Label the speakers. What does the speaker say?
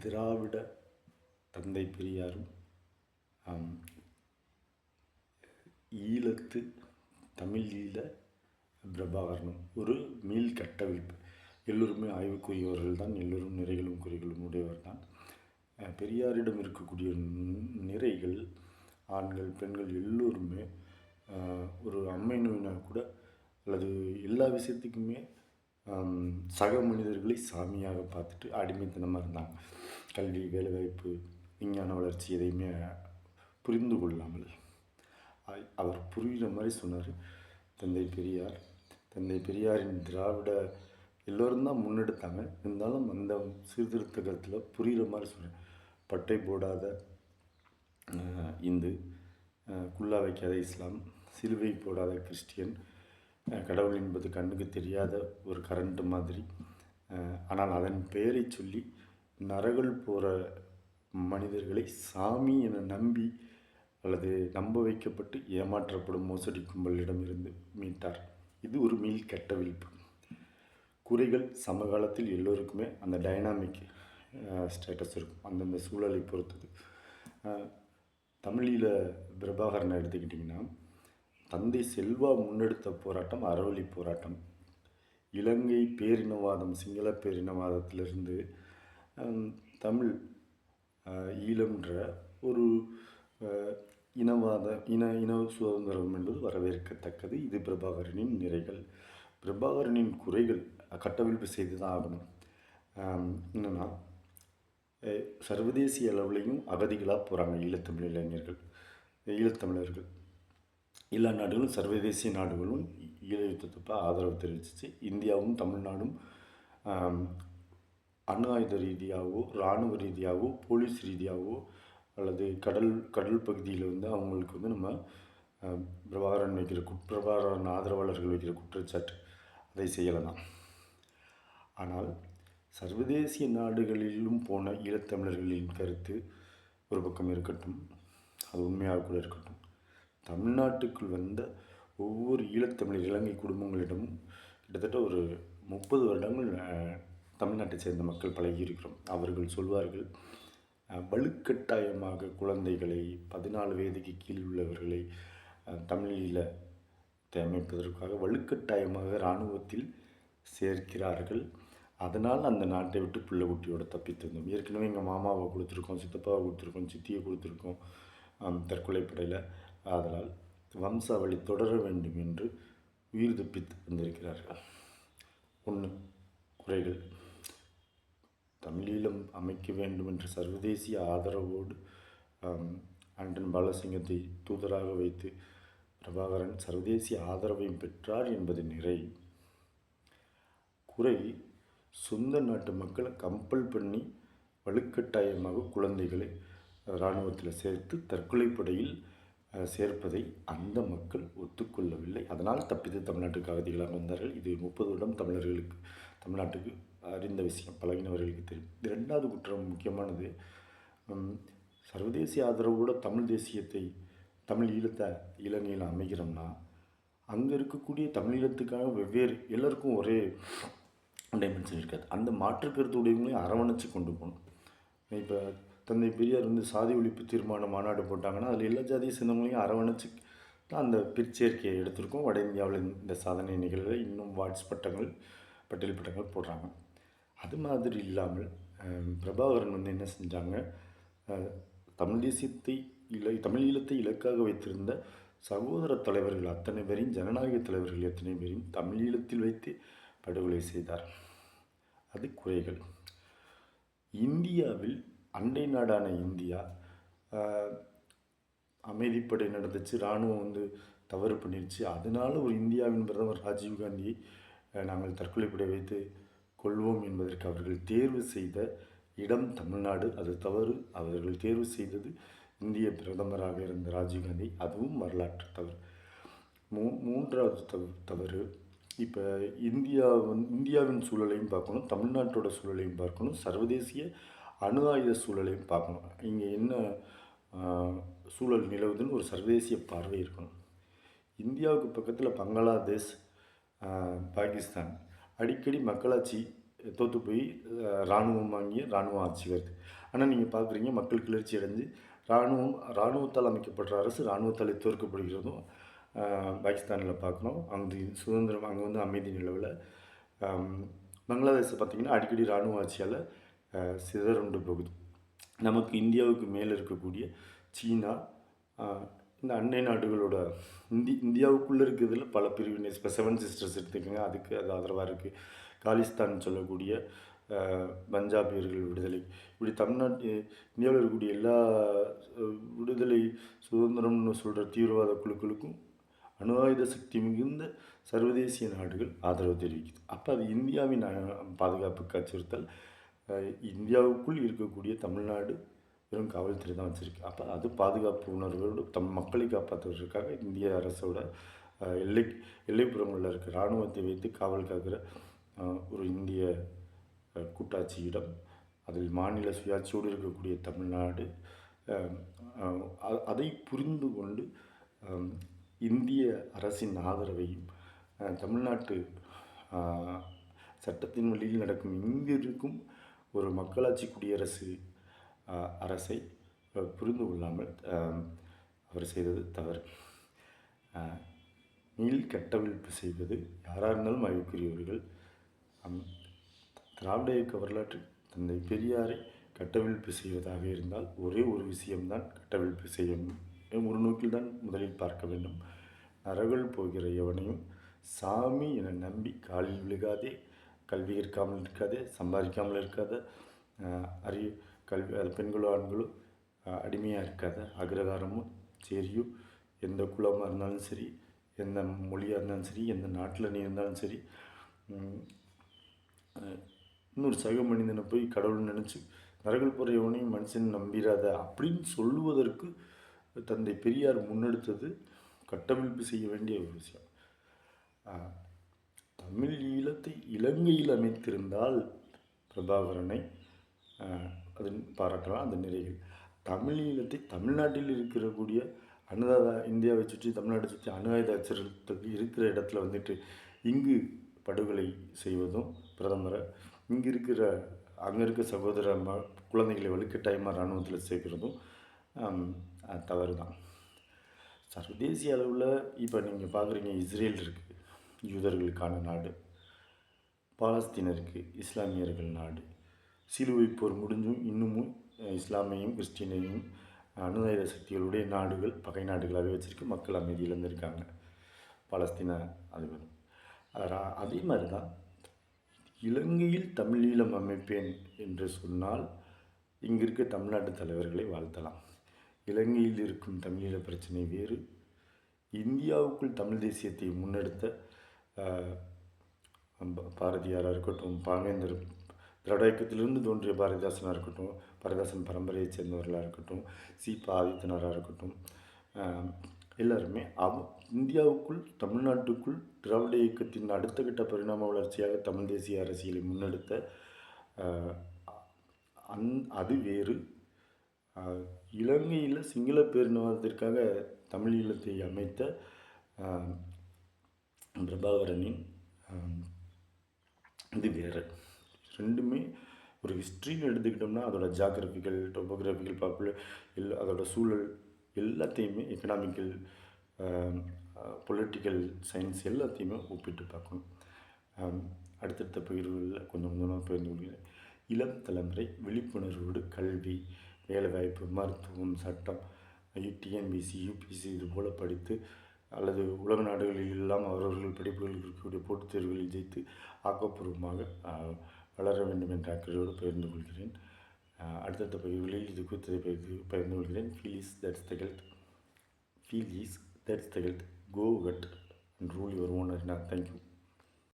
Speaker 1: திராவிட தந்தை பெரியாரும் ஈழத்து தமிழ் ஈழ பிரபாகரனும் ஒரு மீள் கட்டவிழ்ப்பு. எல்லோருமே ஆய்வுக்குரியவர்கள் தான் எல்லோரும் நிறைகளும் குறைகளும் உடையவர் தான். பெரியாரிடம் இருக்கக்கூடிய நிறைகள் ஆண்கள் பெண்கள் எல்லோருமே ஒரு அம்மை நோயினால் கூட அல்லது எல்லா விஷயத்துக்குமே சக மனிதர்களை சாமியாக பார்த்துட்டு அடிமைத்தனமாக இருந்தாங்க. கல்வி வேலைவாய்ப்பு விஞ்ஞான வளர்ச்சி எதையுமே புரிந்து கொள்ளாமல். அவர் புரிகிற மாதிரி சொன்னார். தந்தை பெரியார் தந்தை பெரியாரின் திராவிட எல்லோரும் தான் முன்னெடுத்தாங்க. இருந்தாலும் அந்த சீர்திருத்தகத்தில் புரிகிற மாதிரி சொன்னேன் பட்டை போடாத இந்து குல்லா வைக்காத இஸ்லாம் சிலுவை போடாத கிறிஸ்டியன் கடவுள் என்பது கண்ணுக்கு தெரியாத ஒரு கரண்ட் மாதிரி. ஆனால் அதன் பெயரை சொல்லி நரகல் போகிற மனிதர்களை சாமி என நம்பி அல்லது நம்ப வைக்கப்பட்டு ஏமாற்றப்படும் மோசடி கும்பலிடமிருந்து மீட்டார். இது ஒரு மீள் கட்டவிழ்ப்பு குறைகள் சமகாலத்தில் எல்லோருக்குமே அந்த டைனாமிக் ஸ்டேட்டஸ் இருக்கும். அந்தந்த சூழலை பொறுத்தது. தமிழில் பிரபாகரனை எடுத்துக்கிட்டிங்கன்னா தந்தை செல்வா முன்னெடுத்த போராட்டம் அறவழி போராட்டம். இலங்கை பேரினவாதம் சிங்கள பேரினவாதத்திலிருந்து தமிழ் ஈழம்ன்ற ஒரு இனவாத இன இன சுதந்திரம் என்பது வரவேற்கத்தக்கது. இது பிரபாகரனின் நிறைகள். பிரபாகரனின் குறைகள் கட்டவிழ்ப்பு செய்து தான் ஆகணும் என்னென்னா சர்வதேசிய அளவுலேயும் அகதிகளாக போகிறாங்க ஈழத்தமிழ் இளைஞர்கள் ஈழத்தமிழர்கள். எல்லா நாடுகளும் சர்வதேசிய நாடுகளும் ஈழ ஆதரவு தெரிவிச்சிச்சு. இந்தியாவும் தமிழ்நாடும் அணு ஆயுத ரீதியாகவோ இராணுவ ரீதியாகவோ போலீஸ் ரீதியாகவோ அல்லது கடல் கடல் பகுதியில் வந்து அவங்களுக்கு வந்து நம்ம பிரபாகரன் வைக்கிற குட் பிரபாகரன் ஆதரவாளர்கள் வைக்கிற குற்றச்சாட்டு அதை செய்யலாம். ஆனால் சர்வதேசிய நாடுகளிலும் போன ஈழத்தமிழர்களின் கருத்து ஒரு பக்கம் இருக்கட்டும் அது உண்மையாக கூட இருக்கட்டும். தமிழ்நாட்டுக்குள் வந்த ஒவ்வொரு ஈழத்தமிழர் இலங்கை குடும்பங்களிடமும் கிட்டத்தட்ட ஒரு முப்பது வருடங்கள் தமிழ்நாட்டை சேர்ந்த மக்கள் பழகி இருக்கிறோம் அவர்கள் சொல்வார்கள் வலுக்கட்டாயமாக குழந்தைகளை பதினாலு வயதுக்கு கீழ் உள்ளவர்களை தமிழில் அமைப்பதற்காக வலுக்கட்டாயமாக இராணுவத்தில் சேர்க்கிறார்கள். அதனால் அந்த நாட்டை விட்டு பிள்ளை குட்டியோட தப்பித்து வந்தோம். ஏற்கனவே எங்கள் மாமாவை கொடுத்துருக்கோம் சித்தப்பாவை கொடுத்துருக்கோம் சித்தியை கொடுத்துருக்கோம் தற்கொலைப்படையில். ஆதலால் வம்சாவளி தொடர வேண்டும் என்று உயிர் தப்பித்து வந்திருக்கிறார்கள். ஒன்று குறைகள். தமிழீழம் அமைக்க வேண்டும் என்ற சர்வதேசிய ஆதரவோடு அண்டன் ஆண்டன் பாலசிங்கத்தை தூதராக வைத்து பிரபாகரன் சர்வதேசிய ஆதரவையும் பெற்றார் என்பது நிறை. குறை சொந்த நாட்டு மக்களை கம்பல் பண்ணி வலுக்கட்டாயமாக குழந்தைகளை இராணுவத்தில் சேர்த்து தற்கொலைப்படையில் படையில் சேர்ப்பதை அந்த மக்கள் ஒத்துக்கொள்ளவில்லை. அதனால் தப்பித்து தமிழ்நாட்டுக்கு அகதிகளாக வந்தார்கள். இது முப்பது வருடம் தமிழர்களுக்கு தமிழ்நாட்டுக்கு அறிந்த விஷயம் பழகினவர்களுக்கு தெரியும். இரண்டாவது குற்றம் முக்கியமானது. சர்வதேசிய ஆதரவோட தமிழ் தேசியத்தை தமிழ் ஈழத்தை இலங்கையில் அமைகிறோம்னா அங்கே இருக்கக்கூடிய தமிழீழத்துக்காக வெவ்வேறு எல்லோருக்கும் ஒரே டைமென்ஷன் இருக்காது. அந்த மாற்று உடையவங்களையும் அரவணைச்சு கொண்டு போகணும். இப்போ தந்தை பெரியார் வந்து சாதி ஒழிப்பு தீர்மான மாநாடு போட்டாங்கன்னா அதில் எல்லா ஜாதியை சேர்ந்தவங்களையும் அரவணைச்சு தான் அந்த பிற்சேர்க்கையை எடுத்திருக்கோம். வட இந்தியாவில் இந்த சாதனை நிகழ்வில் இன்னும் வாட்ஸ் பட்டங்கள் பட்டியல் பட்டங்கள் போடுறாங்க. அது மாதிரி இல்லாமல் பிரபாகரன் வந்து என்ன செஞ்சாங்க? தமிழ் தேசியத்தை இலை தமிழ் ஈழத்தை இலக்காக வைத்திருந்த சகோதர தலைவர்கள் அத்தனை பேரையும் ஜனநாயக தலைவர்கள் எத்தனை பேரையும் தமிழ் ஈழத்தில் வைத்து படுகொலை செய்தார். அது குறைகள். இந்தியாவில் அண்டை நாடான இந்தியா அமைதிப்படை நடந்துச்சு இராணுவம் வந்து தவறு பண்ணிருச்சு. அதனால ஒரு இந்தியாவின் பிரதமர் ராஜீவ் காந்தியை நாங்கள் தற்கொலைப்படை வைத்து கொள்வோம் என்பதற்கு அவர்கள் தேர்வு செய்த இடம் தமிழ்நாடு. அது தவறு. அவர்கள் தேர்வு செய்தது இந்திய பிரதமராக இருந்த ராஜீவ்காந்தி அதுவும் வரலாற்று தவறு. மூ மூன்றாவது தவ தவறு. இப்போ இந்தியா வந்து இந்தியாவின் சூழலையும் பார்க்கணும் தமிழ்நாட்டோட சூழலையும் பார்க்கணும். சர்வதேசிய அணு ஆயுத சூழலையும் பார்க்கணும். இங்கே என்ன சூழல் நிலவுதுன்னு ஒரு சர்வதேசிய பார்வை இருக்கணும். இந்தியாவுக்கு பக்கத்தில் பங்களாதேஷ் பாகிஸ்தான். அடிக்கடி மக்களாட்சி தோற்று போய் இராணுவம் வாங்கிய இராணுவ ஆட்சி வருது ஆனால் நீங்கள் பார்க்குறீங்க மக்கள் கிளர்ச்சி அடைஞ்சு இராணுவம் இராணுவத்தால் அமைக்கப்படுற அரசு இராணுவத்தால் தோற்கப்படுகிறதும் பாகிஸ்தானில் பார்க்குறோம் அங்கு சுதந்திரம் அங்கே வந்து அமைதி நிலவில். பங்களாதேஷை பார்த்திங்கன்னா அடிக்கடி இராணுவ ஆட்சியால் சிதறுண்டு போகுது. நமக்கு இந்தியாவுக்கு மேலே இருக்கக்கூடிய சீனா இந்த அண்டை நாடுகளோட இந்தி இந்தியாவுக்குள்ளே இருக்கிறதுல பல பிரிவினை இப்போ செவன் சிஸ்டர்ஸ் எடுத்துக்கோங்க அதுக்கு அது ஆதரவாக இருக்குது காலிஸ்தான் சொல்லக்கூடிய பஞ்சாபியர்கள் விடுதலை. இப்படி தமிழ்நாட்டு இந்தியாவில் இருக்கக்கூடிய எல்லா விடுதலை சுதந்திரம்னு சொல்கிற தீவிரவாத குழுக்களுக்கும் அணு ஆயுத சக்தி மிகுந்த சர்வதேசிய நாடுகள் ஆதரவு தெரிவிக்குது. அப்போ அது இந்தியாவின் பாதுகாப்புக்கு அச்சுறுத்தல் இந்தியாவுக்குள் இருக்கக்கூடிய தமிழ்நாடு வெறும் காவல்துறை தான் வச்சுருக்கு. அப்போ அது பாதுகாப்பு உணர்வோடு தம் மக்களை காப்பாற்றுவதற்காக இந்திய அரசோட எல்லை எல்லைப்புறங்களில் இருக்க இராணுவத்தை வைத்து காவல் காக்கிற ஒரு இந்திய கூட்டாட்சியிடம் அதில் மாநில சுயாட்சியோடு இருக்கக்கூடிய தமிழ்நாடு அதை புரிந்து கொண்டு இந்திய அரசின் ஆதரவையும் தமிழ்நாட்டு சட்டத்தின் வழியில் நடக்கும் இங்கு இருக்கும் ஒரு மக்களாட்சி குடியரசு அரசை புரிந்து கொள்ளாமல் அவர் செய்தது தவறு. நீள் கட்டவிழ்ப்பு செய்வது யாராக இருந்தாலும் அறிவுக்குரியவர்கள் திராவிட இயக்க வரலாற்றில் தந்தை பெரியாரை கட்டவிழ்ப்பு செய்வதாக இருந்தால் ஒரே ஒரு விஷயம்தான் கட்டவிழ்ப்பு செய்யும். ஒரு நோக்கில் தான் முதலில் பார்க்க வேண்டும். நரகள் போகிற எவனையும் சாமி என நம்பி காலில் விழுகாதே கல்வி இருக்காமல் இருக்காதே சம்பாதிக்காமல் இருக்காத. அறிவு கல்வி அது பெண்களோ ஆண்களோ அடிமையாக இருக்காத. அக்ரகாரமும் சரியும் எந்த குலமாக இருந்தாலும் சரி எந்த மொழியாக இருந்தாலும் சரி எந்த நாட்டில் நீ இருந்தாலும் சரி இன்னொரு சக மனிதனை போய் கடவுள் நினச்சி நரகல் போகிற எவனையும் மனுஷன் நம்பிடாத அப்படின்னு சொல்லுவதற்கு தந்தை பெரியார் முன்னெடுத்தது கட்டமைப்பு செய்ய வேண்டிய ஒரு விஷயம். தமிழ் ஈழத்தை இலங்கையில் அமைத்திருந்தால் பிரபாகரனை அது பாராட்டலாம். அந்த நிறைகள் தமிழ் ஈழத்தை தமிழ்நாட்டில் இருக்கிறக்கூடிய அணுதாத இந்தியாவை சுற்றி தமிழ்நாட்டை சுற்றி அணு ஆயுத இருக்கிற இடத்துல வந்துட்டு இங்கு படுகொலை செய்வதும் பிரதமரை. இங்கே இருக்கிற அங்கே இருக்க சகோதர ம குழந்தைகளை வலுக்கட்டாயமாக இராணுவத்தில் சேர்க்குறதும் தவறு தான் சர்வதேசிய அளவில் இப்போ நீங்கள் பார்க்குறீங்க இஸ்ரேல் இருக்குது யூதர்களுக்கான நாடு. பாலஸ்தீனருக்கு இஸ்லாமியர்கள் நாடு. சிலுவை போர் முடிஞ்சும் இன்னமும் இஸ்லாமையும் கிறிஸ்டினையும் அணுதாயுத சக்திகளுடைய நாடுகள் பகை நாடுகளாகவே வச்சுருக்கு. மக்கள் அமைதி இழந்திருக்காங்க. பாலஸ்தீன அதிபர். அதே மாதிரி தான் இலங்கையில் தமிழீழம் அமைப்பேன் என்று சொன்னால் இங்கே இருக்க தமிழ்நாட்டு தலைவர்களை வாழ்த்தலாம். இலங்கையில் இருக்கும் தமிழீழ பிரச்சனை வேறு. இந்தியாவுக்குள் தமிழ் தேசியத்தை முன்னெடுத்த பாரதியாராக இருக்கட்டும் பாவேந்தர் திராவிட இயக்கத்திலிருந்து தோன்றிய பாரதிதாசனாக இருக்கட்டும் பாரதிதாசன் பரம்பரையைச் சேர்ந்தவர்களாக இருக்கட்டும் சீபா ஆதித்தனாராக ஆதித்தனராக இருக்கட்டும் எல்லாருமே அவ இந்தியாவுக்குள் தமிழ்நாட்டுக்குள் திராவிட இயக்கத்தின் அடுத்த கட்ட பரிணாம வளர்ச்சியாக தமிழ் தேசிய அரசியலை முன்னெடுத்த அந் அது வேறு. இலங்கையில் சிங்கள பேரினவாதத்திற்காக தமிழ் ஈழத்தை அமைத்த பிரபாகரனின் இது வேறு. ரெண்டுமே ஒரு ஹிஸ்ட்ரின்னு எடுத்துக்கிட்டோம்னா அதோட ஜாகிரபிக்கல் டொபோகிராஃபிக்கல் பாப்புலர் எல்லா அதோட சூழல் எல்லாத்தையுமே எக்கனாமிக்கல் பொலிட்டிக்கல் சயின்ஸ் எல்லாத்தையுமே ஒப்பிட்டு பார்க்கணும். அடுத்தடுத்த பகிர்வுகளில் கொஞ்சம் கொஞ்சமாக பகிர்ந்து கொள்கிறேன். இளம் தலைமுறை விழிப்புணர்வோடு கல்வி வேலைவாய்ப்பு மருத்துவம் சட்டம் டிஎன்பிசி யூபிசி இது போல் படித்து அல்லது உலக நாடுகளில் இல்லாமல் அவரவர்கள் படிப்புகளில் இருக்கக்கூடிய போட்டித் தேர்வுகளில் ஜெயித்து ஆக்கப்பூர்வமாக வளர வேண்டும் என்ற அக்கறையோடு பகிர்ந்து கொள்கிறேன். அடுத்தடுத்த பகிர்வுகளில் இது குறித்ததை பகிர்ந்து பகிர்ந்து கொள்கிறேன். Feel is that's the health feel is that's the health go cut and rule your owner நான் தேங்க்யூ.